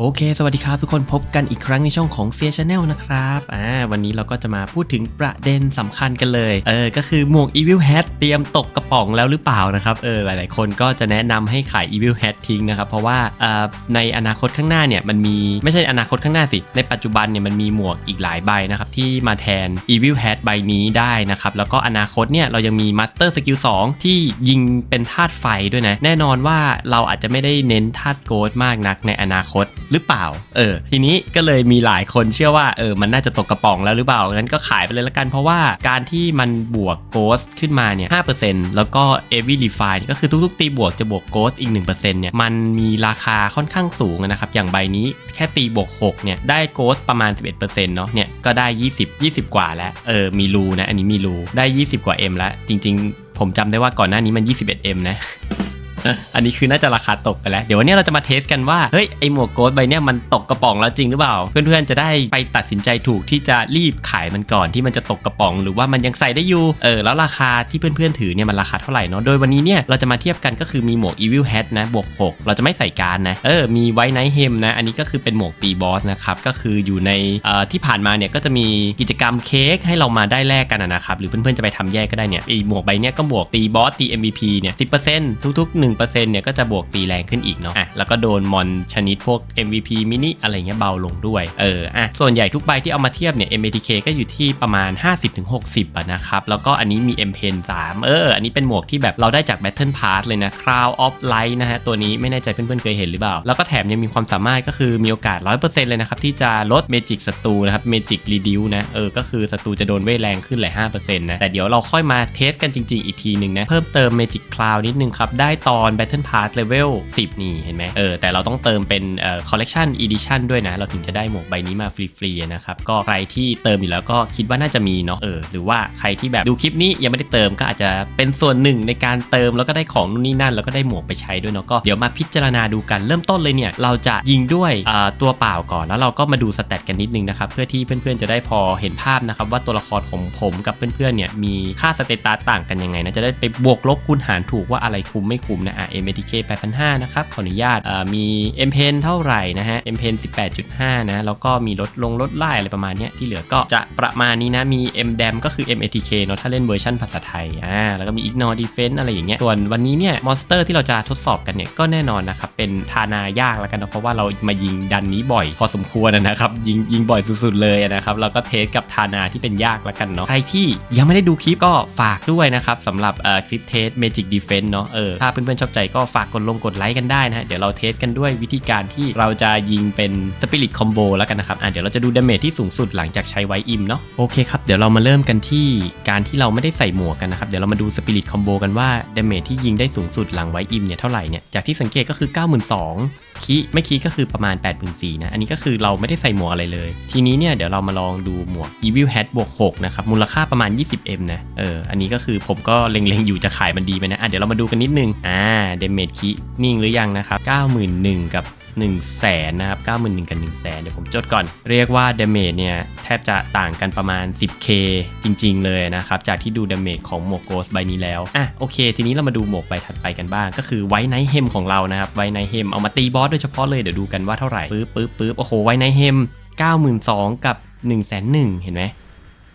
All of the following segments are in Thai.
โอเค สวัสดีครับทุกคนพบกันอีกครั้งในช่องของเฟียชาแนลนะครับ อ่า วันนี้เราก็จะมาพูดถึงประเด็นสำคัญกันเลย เออ ก็คือหมวก Evil Hat เตรียมตกกระป๋องแล้วหรือเปล่านะครับ เออ หลายๆ คนก็จะแนะนำให้ขาย Evil Hat ทิ้งนะครับ เพราะว่า อ่า ในอนาคตข้างหน้าเนี่ย มันมี ไม่ใช่อนาคตข้างหน้าสิ ในปัจจุบันเนี่ย มันมีหมวกอีกหลายใบนะครับ ที่มาแทน Evil Hat ใบนี้ได้นะครับ แล้วก็อนาคตเนี่ย เรายังมี Master Skill 2 ที่ยิงเป็นธาตุไฟด้วยนะ แน่นอนว่าเราอาจจะไม่ได้เน้นธาตุโกดมากนักในอนาคตหรือเปล่า เออ ทีนี้ก็เลยมีหลายคนเชื่อว่าเออมันน่าจะตกกระป๋องแล้วหรือเปล่างั้นก็ขายไปเลยละกันเพราะว่าการที่มันบวกโกสขึ้นมาเนี่ย5%แล้วก็ every refine ก็คือทุกๆ ตีบวกจะบวกโกสอีก1%เนี่ยมันมีราคาค่อนข้างสูงนะครับอย่างใบนี้แค่ตีบวก6เนี่ยได้โกสประมาณ 11%เนาะเนี่ยก็ได้ 20 20 กว่าแล้วเออมีรูนะอันนี้มีรูได้ 20 กว่า M แล้วจริง ๆ ผมจำได้ว่าก่อนหน้านี้มัน 21M นะ อันนี้คือน่าจะราคาตกไปแล้ว เดี๋ยววันนี้เราจะมาเทสกันว่า เฮ้ย ไอหมวกโกดใบเนี้ยมันตกกระป๋องแล้วจริงหรือเปล่า เพื่อนๆจะได้ไปตัดสินใจถูกที่จะรีบขายมันก่อนที่มันจะตกกระป๋อง หรือว่ามันยังใส่ได้อยู่ เออ แล้วราคาที่เพื่อนๆถือเนี่ยมันราคาเท่าไหร่เนาะ โดยวันนี้เนี่ยเราจะมาเทียบกันก็คือมีหมวก Evil Hat นะ บวก 6 เราจะไม่ใส่การนะ เออ มีไวท์ไนท์เฮมนะ อันนี้ก็คือเป็นหมวกตีบอสนะครับ ก็คืออยู่ในเอ่อที่ผ่านมาเนี่ยก็จะมีกิจกรรมเค้กให้เรามาได้แลกกันนะครับ หรือเพื่อนๆจะไปทำแยกก็ได้เนี่ยไอหมวกใบเนี้ยก็บวกตีบอสตี MVP เนี่ย10%ทุกๆ1%เนี่ยก็จะบวกตีแรงขึ้นอีกเนาะอะแล้วก็โดนมอนชนิดพวก MVP มินิอะไรเงี้ยเบาลงด้วยเอออะส่วนใหญ่ทุกใบที่เอามาเทียบเนี่ย MATK ก็อยู่ที่ประมาณ 50-60อะนะครับแล้วก็อันนี้มี M Pen 3เอออันนี้เป็นหมวกที่แบบเราได้จาก Battle Pass เลยนะ Crown of Light นะฮะตัวนี้ไม่แน่ใจเพื่อนๆเคยเห็นหรือเปล่า แล้วก็แถมยังมีความสามารถก็คือมีโอกาส 100%เลยนะครับที่จะลด Magic ศัตรูนะครับ Magic Reduce นะเออก็คือศัตรูจะโดนเวทแรงขึ้นหลาย5%นะแต่เดี๋ยวเราค่อยมาเทสกันจริงๆอีกทีหนึ่งนะเพิ่มเติม Magic Cloud นิดนึงครับได้ตอน Battle Pass Level 10 นี่เห็นไหมเออแต่เราต้องเติมเป็นเอ่อ Collection Edition ด้วยนะ เราถึงจะได้หมวกใบนี้มาฟรีๆนะครับก็ใครที่เติมอยู่แล้วก็คิดว่าน่าจะมีเนาะเออหรือว่าใครที่แบบดูคลิปนี้ยังไม่ได้เติมก็อาจจะเป็นส่วนหนึ่งในการเติมแล้วก็ได้ของนู่นนี่นั่น แล้วก็ได้หมวกไปใช้ด้วยเนาะก็เดี๋ยวมาพิจารณาดูกันเริ่มต้นเลยเนี่ยเราจะยิงด้วยเอ่อตัวเปล่าก่อนแล้วเราก็มาดูสเตตกันนิดนึงนะครับเพื่อที่เพื่อนๆจะได้พอเห็นภาพนะครับว่าตัวละครของผมกับเพื่อนๆเนี่ยมีค่าสเตตัสต่างกันยังไงนะจะได้ไปบวกลบคูณหารถูกว่าอะไรคุ้มไม่คุ้มนะอะ MATK 8,500 นะครับ ขออนุญาตเอ่อมี M Pen เท่าไหร่นะฮะ M Pen 18.5 นะ แล้วก็มีลดลงลดไล่อะไรประมาณนี้ที่เหลือก็จะประมาณนี้นะ มี M Dam ก็คือ MATK เนอะถ้าเล่นเวอร์ชันภาษาไทยอ่าแล้วก็มี Ignore Defense อะไรอย่างเงี้ยส่วนวันนี้เนี่ยมอนสเตอร์ที่เราจะทดสอบกันเนี่ยก็แน่นอนนะครับ เป็นทานายากแล้วกันนะเพราะว่าเรามายิงดันนี้บ่อย พอสมควรนะครับยิงยิงบ่อยสุดๆเลยนะครับแล้วก็เทสกับทานาที่เป็นยากแล้วกันเนาะใครที่ยังไม่ได้ดูคลิปก็ฝากด้วยนะครับสำหรับคลิปเทส Magic Defense เนาะเออถ้าเพื่อนชอบใจก็ฝากกดลงกดไลค์กันได้นะฮะเดี๋ยวเราเทสกันด้วยวิธีการที่เราจะยิงเป็นสปิริตคอมโบแล้วกันนะครับอะเดี๋ยวเราจะดูดาเมจที่สูงสุดหลังจากใช้ไวอิมเนาะโอเคครับเดี๋ยวเรามาเริ่มกันที่การที่เราไม่ได้ใส่หมวกกันนะครับเดี๋ยวเรามาดูสปิริตคอมโบกันว่าดาเมจที่ยิงได้สูงสุดหลังไวอิมเนี่ยเท่าไหร่เนี่ยจากที่สังเกตก็คือ 92,000 คีไม่คีก็คือประมาณ 84,000นะอันนี้ก็คือเราไม่ได้ใส่หมวกอะไรเลย ทีนี้เนี่ยเดี๋ยวเรามาลองดูหมวก Evil Hat บวก6นะครับมูลค่าประมาณ 20M นะเอออันนี้ก็คือผมก็เล็งๆอยู่จะขายมันดีไหมนะอะเดี๋ยวเรามาดูกันนิดนึงอ่าดเมจคีนิ่งหรือยังนะครับ91,000กับ 1 0 0 0 0แสนนะครับ91,000กับ1 0 0 0 0แสนเดี๋ยวผมจดก่อน เรียกว่าดาเมจเนี่ยแทบจะต่างกันประมาณ 10k จริง ๆ เลยนะครับ จากที่ดูดาเมจของหมวกโกสใบนี้แล้ว อะโอเค ทีนี้เรามาดูหมวกใบถัดไปกันบ้าง ก็คือไวท์ไนท์เฮมของเรานะครับไวท์ไนท์เฮมเอามาตีบอสโดยเฉพาะเลยเดี๋ยวดูกันว่าเท่าไหร่ปึ๊บปึ๊บปึ๊บโอ้โหไวท์ไนท์เฮม92,000กับ1 0 0 0 0 0เห็นไหม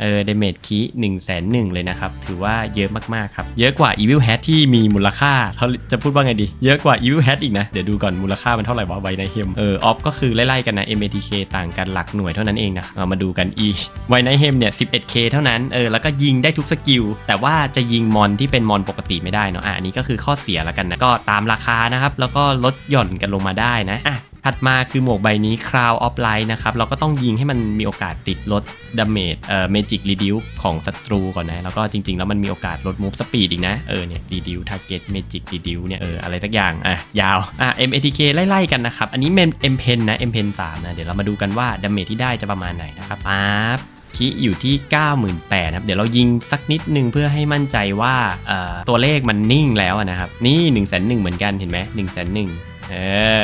เออเดเมจคีหนึ่งแสนหนึ่งเลยนะครับ ถือว่าเยอะมากๆครับ เยอะกว่า Evil Hat ที่มีมูลค่าเขาจะพูดว่าไงดี เยอะกว่า Evil Hat อีกนะ เดี๋ยวดูก่อนมูลค่ามันเท่าไหร่วะไวไนเฮมเออออฟก็คือไล่ๆกันนะ MATK ต่างกันหลักหน่วยเท่านั้นเองนะเรามาดูกันอีไวไนเฮมเนี่ย 11k เท่านั้นเออแล้วก็ยิงได้ทุกสกิล แต่ว่าจะยิงมอนที่เป็นมอนปกติไม่ได้เนาะอะอันนี้ก็คือข้อเสียแล้วกันนะก็ตามราคานะครับแล้วก็ลดหย่อนกันลงมาได้นะอะ ถัดมาคือหมวกใบนี้ Crown of Light นะครับ เราก็ต้องยิงให้มันมีโอกาสติดลดดาเมจเอ่อ Magic Reduce ของศัตรูก่อนนะ แล้วก็จริง ๆ แล้วมันมีโอกาสลด Move Speed อีกนะ เออเนี่ย Reduce Target Magic Reduce เนี่ยเอออะไรสักอย่าง อะ ยาวอะ MATK ไล่ ๆ กันนะครับ อันนี้ M Pen นนะ M Pen 3นสามนะ เดี๋ยวเรามาดูกันว่าดาเมจที่ได้จะประมาณไหนนะครับปั๊บคิอยู่ที่ 98,000นะครับ เดี๋ยวเรายิงสักนิดนึงเพื่อให้มั่นใจว่าเอ่อตัวเลขมันนิ่งแล้วนะครับ นี่1นึ่งแสนหนึ่งเหมือนกันเห็นไหม1นึ่งแสนหนึ่งเอ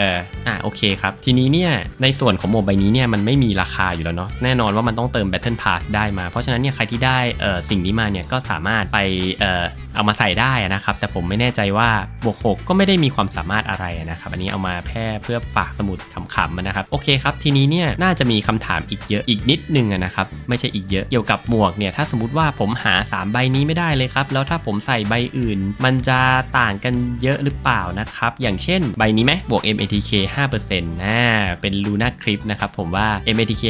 ออะโอเคครับ ทีนี้เนี่ยในส่วนของหมวกใบนี้เนี่ยมันไม่มีราคาอยู่แล้วเนาะแน่นอนว่ามันต้องเติม Battle Pass ได้มา เพราะฉะนั้นเนี่ยใครที่ได้เอ่อสิ่งนี้มาเนี่ยก็สามารถไปเอ่อเอามาใส่ได้นะครับ แต่ผมไม่แน่ใจว่าบวกหกก็ไม่ได้มีความสามารถอะไรนะครับ อันนี้เอามาแพร่เพื่อฝากสมุดขำๆนะครับ โอเคครับ ทีนี้เนี่ยน่าจะมีคำถามอีกเยอะอีกนิดนึงนะครับ ไม่ใช่อีกเยอะเกี่ยวกับหมวกเนี่ยถ้าสมมติว่าผมหา 3 ใบนี้ไม่ได้เลยครับ แล้วถ้าผมใส่ใบอื่น มันจะต่างกันเยอะหรือเปล่านะครับ อย่างเช่น ใบนี้มบวก MATK 5%นะเป็น Luna Clip นะครับผมว่า MATK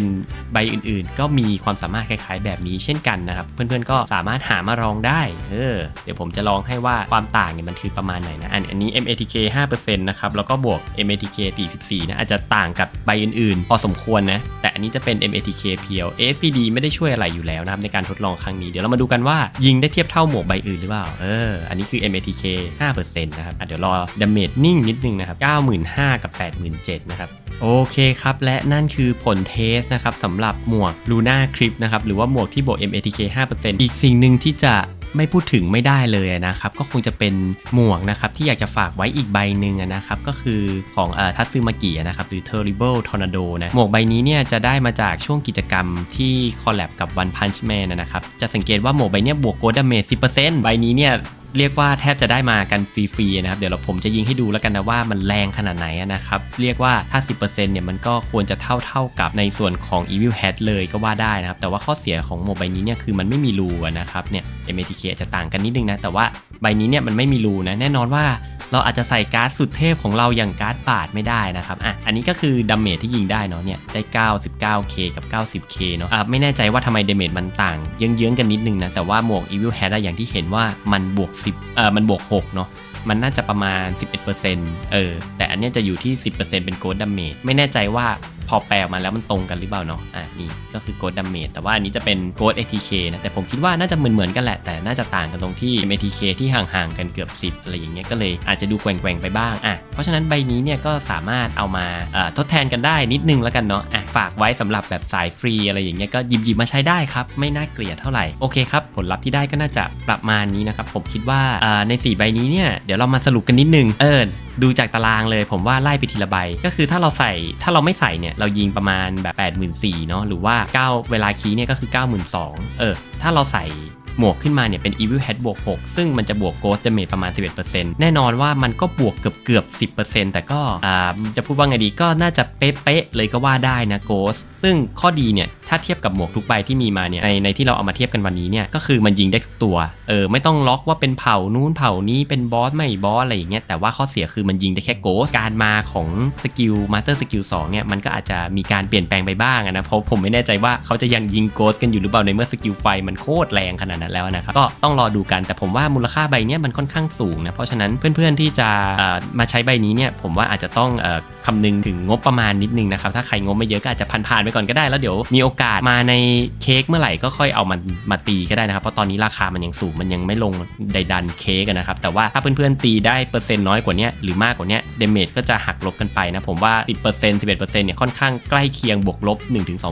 5%ใบอื่นๆ ก็มีความสามารถคล้ายๆ แบบนี้เช่นกันนะครับ เพื่อนๆก็สามารถหามาลองได้เออเดี๋ยวผมจะลองให้ว่าความต่างเนี่ยมันคือประมาณไหนนะอันอันนี้ MATK 5%นะครับแล้วก็บวก MATK 44นะอาจจะต่างกับใบอื่นๆ พอสมควรนะแต่อันนี้จะเป็น MATK เพียว ASPD ไม่ได้ช่วยอะไรอยู่แล้วนะครับในการทดลองครั้งนี้เดี๋ยวเรามาดูกันว่ายิงได้เทียบเท่าหมวกใบอื่นหรือเปล่าเอออันนี้คือ MATK 5%นะครับเดี๋ยวรอดาเมจนิ่งนิดนึงนะครับ95,000กับ 87,000นะครับโอเคครับ และนั่นคือผลเทสนะครับสำหรับหมวก Luna Clip นะครับหรือว่าหมวกที่บวก MATK 5%อีกสิ่งหนึ่งที่จะไม่พูดถึงไม่ได้เลยนะครับ ก็คงจะเป็นหมวกนะครับ ที่อยากจะฝากไว้อีกใบหนึ่งนะครับ ก็คือของทัตซึมากินะครับ หรือ Terrible Tornado นะ หมวกใบนี้เนี่ยจะได้มาจากช่วงกิจกรรมที่คอลแลบกับ One Punch Man นะครับ จะสังเกตว่าหมวกใบเนี้ยบวกโกดาเมจ10%ใบนี้เนี่ย เรียกว่าแทบจะได้มากันฟรีๆนะครับ เดี๋ยวเราผมจะยิงให้ดูแล้วกันนะว่ามันแรงขนาดไหนนะครับ เรียกว่าถ้า 10%เนี่ยมันก็ควรจะเท่าๆกับในส่วนของ Evil Hat เลยก็ว่าได้นะครับ แต่ว่าข้อเสียของโมบายนี้เนี่ยคือมันไม่มีรูนะครับเนี่ย MATK อาจจะต่างกันนิดนึงนะ แต่ว่าใบนี้เนี่ยมันไม่มีรูนะแน่นอนว่าเราอาจจะใส่การ์ดสุดเทพของเราอย่างการ์ดปาดไม่ได้นะครับ อะ อันนี้ก็คือดาเมจที่ยิงได้เนาะเนี่ย ได้ 99k กับ 90k เนาะ อะ ไม่แน่ใจว่าทำไมดาเมจมันต่าง เยื้องๆกันนิดนึงนะ แต่ว่าหมวก Evil Hat อะอย่างที่เห็นว่ามันบวก10เอ่อมันบวก6เนาะมันน่าจะประมาณ 11%เออแต่อันเนี้ยจะอยู่ที่ 10%เป็นโกดดาเมจไม่แน่ใจว่า อแปลออกมาแล้วมันตรงกันหรือเปล่าเนาะอะนี่ก็คือโกดดาเมจแต่ว่าอันนี้จะเป็นโกด ATK นะแต่ผมคิดว่าน่าจะเหมือนๆกันแหละแต่น่าจะต่างกันตรงที่ ATK ที่ห่างๆกันเกือบ 10 อะไรอย่างเงี้ยก็เลยอาจจะดูแกว่งๆไปบ้างอะเพราะฉะนั้นใบนี้เนี่ยก็สามารถเอามาทดแทนกันได้นิดนึงแล้วกันเนาะอะฝากไว้สำหรับแบบสายฟรีอะไรอย่างเงี้ยก็หยิบๆมาใช้ได้ครับไม่น่าเกลียดเท่าไหร่โอเคครับผลลัพธ์ที่ได้ก็น่าจะประมาณนี้นะครับผมคิดว่าอ่าใน 4 ใบนี้เนี่ยเดี๋ยวเรามาสรุปกันนิดนึงเออดูจากตารางเลยผมว่าไล่ไปทีละใบก็คือถ้าเราใส่ถ้าเราไม่ใส่เนี่ยเรายิงประมาณแบบ8 4 0 0 0เนาะหรือว่า 9 เวลาคีย์เนี่ยก็คือ 92,000เออ ถ้าเราใส่หมวกขึ้นมาเนี่ยเป็น Evil Head บวก 6 ซึ่งมันจะบวก Ghost Damage ประมาณ 11%แน่นอนว่ามันก็บวกเกือบเกือบ 10%แต่ก็อ่าจะพูดว่าไงดีก็น่าจะเป๊ะๆเลยก็ว่าได้นะ Ghost ซึ่งข้อดีเนี่ยถ้าเทียบกับหมวกทุกใบที่มีมาเนี่ยในในที่เราเอามาเทียบกันวันนี้เนี่ยก็คือมันยิงได้ทุกตัวเออไม่ต้องล็อกว่าเป็นเผ่านู้นเผ่านี้เป็นบอสไม่บอสอะไรอย่างเงี้ยแต่ว่าข้อเสียคือมันยิงได้แค่โกสการมาของสกิลมาสเตอร์สกิล2เนี่ยมันก็อาจจะมีการเปลี่ยนแปลงไปบ้างนะเพราะผมไม่แน่ใจว่าเขาจะยังยิงโกสกันอยู่หรือเปล่าในเมื่อสกิลไฟมันโคตรแรงขนาดนั้นแล้วนะครับก็ต้องรอดูกันแต่ผมว่ามูลค่าใบเนี้ยมันค่อนข้างสูงนะเพราะฉะนั้นเพื่อนๆที่จะมาใช้ใบนี้เนี่ยผมว่าอาจจะต้องคำนึงถึงงบประมาณนิดนึงนะครับถ้าใครงบไม่เยอะก็อาจจะผ่านๆไปก่อนก็ได้แล้วเดี๋ยวมีโอกาสมาในเค้กเมื่อไหร่ก็ค่อยเอามันมาตีก็ได้นะครับ เพราะตอนนี้ราคามันยังสูงมันยังไม่ลงใดดันเค้กนะครับ แต่ว่าถ้าเพื่อนๆตีได้เปอร์เซ็นต์น้อยกว่านี้หรือมากกว่านี้เดเมจก็จะหักลบกันไปนะผมว่า 10% 11%เนี่ยค่อนข้างใกล้เคียงบวกลบ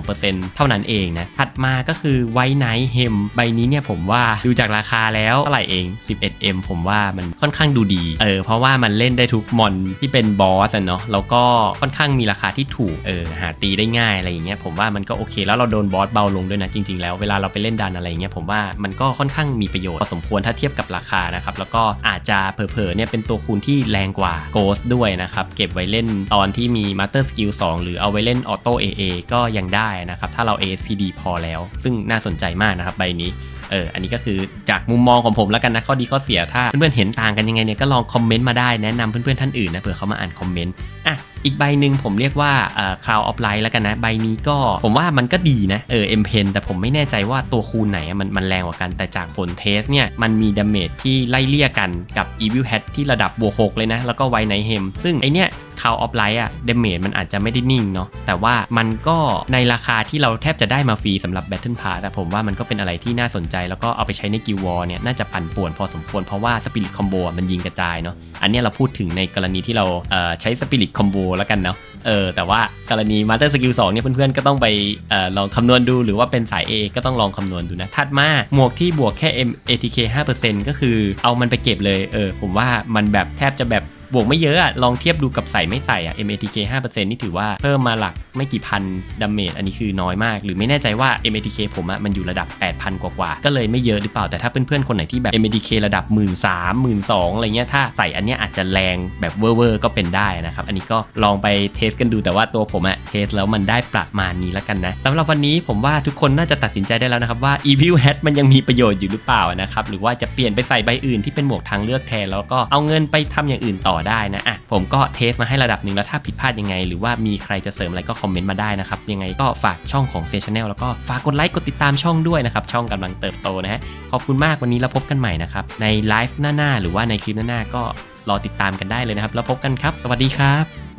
1-2%เท่านั้นเองนะถัดมาก็คือไวไนท์เฮมใบนี้เนี่ยผมว่าดูจากราคาแล้วเท่าไหร่เอง 11M ผมว่ามันค่อนข้างดูดีเออเพราะว่ามันเล่นได้ทุกมอนที่เป็นบอสเนาะแล้วก็ค่อนข้างมีราคาที่ถูกเออหาตีได้ง่ายอะไรอย่างเงี้ยผมว่ามันก็โอเค แล้วเราโดนบอสเบาลงด้วยนะจริง ๆ แล้วเวลาเราไปเล่นดันอะไรอย่างเงี้ยผมว่ามันก็ค่อนข้างมีประโยชน์พอสมควรถ้าเทียบกับราคานะครับแล้วก็อาจจะเผลอๆเนี่ยเป็นตัวคูณที่แรงกว่า Ghost ด้วยนะครับเก็บไว้เล่นตอนที่มี Master Skill 2หรือเอาไว้เล่น Auto AA ก็ยังได้นะครับถ้าเรา ASPD พอแล้ว ซึ่งน่าสนใจมากนะครับใบนี้เออ อันนี้ก็คือจากมุมมองของผมแล้วกันนะข้อดีข้อเสียถ้าเพื่อนๆเห็นต่างกันยังไงเนี่ยก็ลองคอมเมนต์มาได้แนะนำเพื่อนๆท่านอื่นนะเผื่อเขามาอ่านคอมเมนต์อะ อีกใบหนึ่งผมเรียกว่าคราวออฟไลท์แล้วกันนะ ใบนี้ก็ผมว่ามันก็ดีนะเออเอ็มเพนแต่ผมไม่แน่ใจว่าตัวคูณไหนมันมันแรงกว่ากันแต่จากผลเทสเนี่ย มันมีดาเมจที่ไล่เลี่ยกันกับ Evil Hat ที่ระดับบวก6เลยนะ แล้วก็ไวไนเฮมซึ่งไอเนี้ย Cloud of Light อะเดเมจมันอาจจะไม่ได้นิ่งเนาะแต่ว่ามันก็ในราคาที่เราแทบจะได้มาฟรีสำหรับ Battle Pass แต่ผมว่ามันก็เป็นอะไรที่น่าสนใจ แล้วก็เอาไปใช้ในกิววอร์เนี่ยน่าจะปั่นป่วนพอสมควรเพราะว่าสปิริตคอมโบมันยิงกระจายเนาะอันนี้เราพูดถึงในกรณีที่เราเใช้สปิริตคอมโบแล้วกันเนาะเออแต่ว่ากรณี Master Skill 2เนี่ยเพื่อนๆ ก็ต้องไปออลองคำนวณดูหรือว่าเป็นสาย A ก็ต้องลองคำนวณดูนะ ถัดมาหมวกที่บวกแค่ M ATK 5%ก็คือเอามันไปเก็บเลยเออผมว่ามันแบบแทบจะแบบ บวกไม่เยอะอะลองเทียบดูกับใส่ไม่ใส่อะ MATK 5%นี่ถือว่าเพิ่มมาหลักไม่กี่พันดาเมจอันนี้คือน้อยมาก หรือไม่แน่ใจว่า MATK ผมอะมันอยู่ระดับ 8,000 กว่าๆก็เลยไม่เยอะหรือเปล่าแต่ถ้าเพื่อนๆคนไหนที่แบบ MATK ระดับ 1 3 0 0 0 1 2 0อะไรเงี้ยถ้าใส่อันเนี้ยอาจจะแรงแบบเวอร์ๆก็เป็นได้นะครับอันนี้ก็ลองไปเทสกันดูแต่ว่าตัวผมอะเทสแล้วมันได้ประมาณนี้แล้วกันนะสำหรับวันนี้ผมว่าทุกคนน่าจะตัดสินใจได้แล้วนะครับว่า Evil Hat มันยังมีประโยชน์อยู่หรือเปล่านะครับหรือว่าจะเปลี่ยนไปใส่ใบอื่นที่เป็นหมวกทางเลือกแทนแล้วก็เอาเงินไปทำอย่างอื่นต่อได้นะอะผมก็เทสมาให้ระดับหนึ่งแล้วถ้าผิดพลาดยังไง หรือว่ามีใครจะเสริมอะไรก็คอมเมนต์มาได้นะครับยังไงก็ฝากช่องของเซชแนลแล้วก็ฝากกดไลค์กดติดตามช่องด้วยนะครับช่องกำลังเติบโตนะฮะขอบคุณมากวันนี้แล้วพบกันใหม่นะครับในไลฟ์หน้าๆหรือว่าในคลิปหน้าๆก็รอติดตามกันได้เลยนะครับ แล้วพบกันครับ สวัสดีครับ